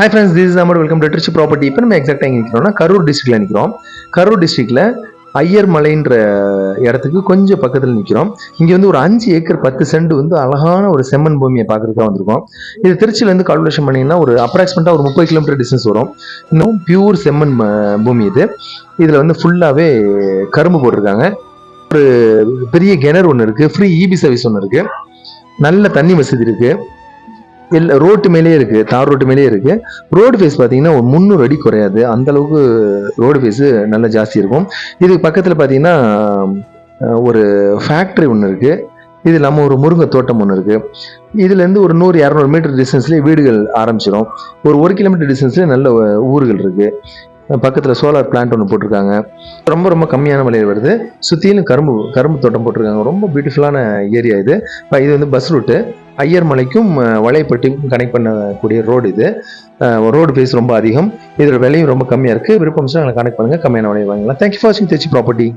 Hi friends this is Amar welcome to Trichy property இப்போ நம்ம எக்ஸாக்டாக எங்கே நிற்கிறோம்னா கரூர் டிஸ்ட்ரிக்டில் நிற்கிறோம் கரூர் டிஸ்ட்ரிக்டில் ஐயர் மலைன்ற இடத்துக்கு கொஞ்சம் பக்கத்தில் நிற்கிறோம் இங்கே வந்து ஒரு அஞ்சு ஏக்கர் பத்து சென்ட் வந்து அழகான ஒரு செம்மண் பூமியை பார்க்குறதுக்காக வந்திருக்கோம். இது திருச்சியிலேருந்து கால்குலேஷன் பண்ணிங்கன்னா ஒரு அப்ராக்சிமேட்டாக ஒரு முப்பது கிலோமீட்டர் டிஸ்டன்ஸ் வரும். இன்னும் பியூர் செம்மன் ம- பூமி இது. இதில் வந்து ஃபுல்லாகவே கரும்பு போட்டிருக்காங்க. ஒரு பெரிய கிணறு ஒன்று இருக்குது ஃப்ரீ இபி சர்வீஸ் ஒன்று இருக்குது நல்ல தண்ணி வசதி இருக்குது இல்லை ரோட்டு மேலேயே இருக்குது தார் ரோட்டு மேலேயே இருக்குது ரோடு ஃபேஸ் பார்த்தீங்கன்னா ஒரு முந்நூறு அடி குறையாது. அந்தளவுக்கு ரோடு ஃபேஸு நல்ல ஜாஸ்தி இருக்கும். இது பக்கத்தில் பார்த்தீங்கன்னா ஒரு ஃபேக்ட்ரி ஒன்று இருக்குது இது இல்லாமல் ஒரு முருங்கை தோட்டம் ஒன்று இருக்குது இதுலேருந்து ஒரு நூறு இரநூறு மீட்டர் டிஸ்டன்ஸ்லேயே வீடுகள் ஆரம்பிச்சிடும் ஒரு ஒரு கிலோமீட்டர் டிஸ்டன்ஸ்லேயே நல்ல ஊர்கள் இருக்குது பக்கத்தில் சோலார் பிளான்ட் ஒன்று போட்டிருக்காங்க. ரொம்ப ரொம்ப கம்மியான விலையில் வருது. சுற்றிலும் கரும்பு கரும்பு தோட்டம் போட்டிருக்காங்க. ரொம்ப பியூட்டிஃபுல்லான ஏரியா இது. இப்போ இது வந்து பஸ் ரூட்டு ஐயர் மலைக்கும் அஹ், கனெக்ட் பண்ணக்கூடிய ரோடு இது. ரோடு ஃபேஸ் ரொம்ப அதிகம். இதோட விலையும் ரொம்ப கம்மியாக இருக்குது விருப்பம் எங்களை கனெக்ட் பண்ணுங்கள் கம்மியான விலையை வாங்கலாம் தேங்க்யூ ஃபார் வாட்சிங் திருச்சி ப்ராப்பர்ட்டி